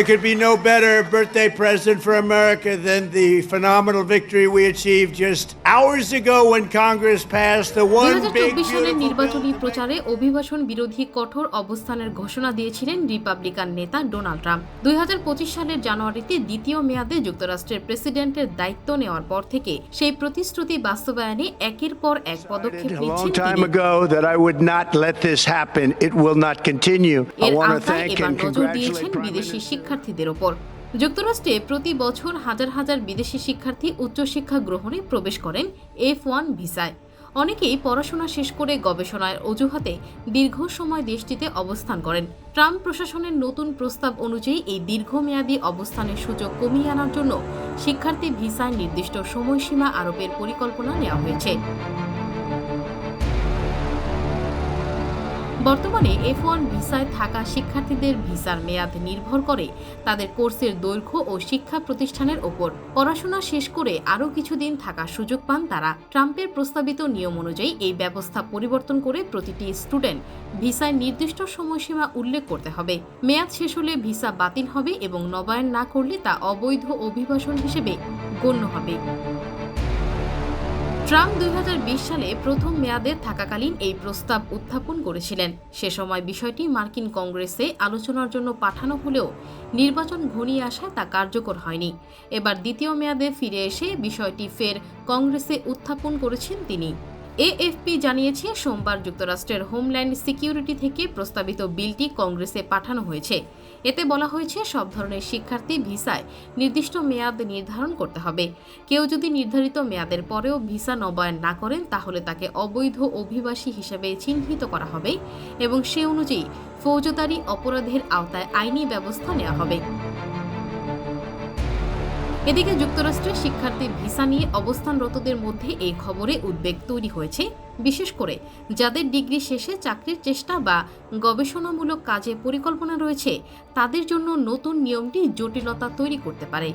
There could be no better birthday present for America than the phenomenal victory we achieved just hours ago when Congress passed the one big নির্বাচনী প্রচারে অভিবাসন বিরোধী কঠোর অবস্থানের ঘোষণা দিয়েছিলেন রিপাবলিকান নেতা ডোনাল্ড ট্রাম্প। দুই সালের জানুয়ারিতে দ্বিতীয় মেয়াদে যুক্তরাষ্ট্রের প্রেসিডেন্টের দায়িত্ব নেওয়ার পর থেকে সেই প্রতিশ্রুতি বাস্তবায়নে একের পর এক পদক্ষেপ নিয়েছেন এর আগে এবার নজর দিয়েছেন বিদেশি শিক্ষা শিক্ষার্থীদের ওপর। যুক্তরাষ্ট্রে প্রতি বছর হাজার হাজার বিদেশি শিক্ষার্থী উচ্চশিক্ষা গ্রহণে প্রবেশ করেন এফ ওয়ান ভিসায়। অনেকেই পড়াশোনা শেষ করে গবেষণার অজুহাতে দীর্ঘ সময় দেশটিতে অবস্থান করেন। ট্রাম্প প্রশাসনের নতুন প্রস্তাব অনুযায়ী এই দীর্ঘমেয়াদী অবস্থানের সুযোগ কমিয়ে আনার জন্য শিক্ষার্থী ভিসায় নির্দিষ্ট সময়সীমা আরোপের পরিকল্পনা নেওয়া হয়েছে। বর্তমানে এফ ওয়ান ভিসায় থাকা শিক্ষার্থীদের ভিসার মেয়াদ নির্ভর করে তাদের কোর্সের দৈর্ঘ্য ও শিক্ষা প্রতিষ্ঠানের ওপর। পড়াশোনা শেষ করে আরও কিছুদিন থাকার সুযোগ পান তারা। ট্রাম্পের প্রস্তাবিত নিয়ম অনুযায়ী এই ব্যবস্থা পরিবর্তন করে প্রতিটি স্টুডেন্ট ভিসায় নির্দিষ্ট সময়সীমা উল্লেখ করতে হবে। মেয়াদ শেষ হলে ভিসা বাতিল হবে এবং নবায়ন না করলে তা অবৈধ অভিবাসন হিসেবে গণ্য হবে। ট্রাম্প দুই হাজার বিশ সালে প্রথম মেয়াদে থাকাকালীন এই প্রস্তাব উত্থাপন করেছিলেন। সে সময় বিষয়টি মার্কিন কংগ্রেসে আলোচনার জন্য পাঠানো হলেও নির্বাচন ঘনিয়ে আসায় তা কার্যকর হয়নি। এবার দ্বিতীয় মেয়াদে ফিরে এসে বিষয়টি ফের কংগ্রেসে উত্থাপন করেছেন তিনি। এএফপি জানিয়েছে, সোমবার যুক্তরাষ্ট্রের হোমল্যান্ড সিকিউরিটি থেকে প্রস্তাবিত বিলটি কংগ্রেসে পাঠানো হয়েছে। এতে বলা হয়েছে, সব ধরনের শিক্ষার্থী ভিসায় নির্দিষ্ট মেয়াদ নির্ধারণ করতে হবে। কেউ যদি নির্ধারিত মেয়াদের পরেও ভিসা নবায়ন না করেন, তাহলে তাকে অবৈধ অভিবাসী হিসেবে চিহ্নিত করা হবে এবং সে অনুযায়ী ফৌজদারি অপরাধের আওতায় আইনি ব্যবস্থা নেওয়া হবে। এদিকে যুক্তরাষ্ট্রে শিক্ষার্থী ভিসা নিয়ে অবস্থানরতদের মধ্যে এই খবরে উদ্বেগ তৈরি হয়েছে। বিশেষ করে যাদের ডিগ্রি শেষে চাকরির চেষ্টা বা গবেষণামূলক কাজে পরিকল্পনা রয়েছে, তাদের জন্য নতুন নিয়মটি জটিলতা তৈরি করতে পারে।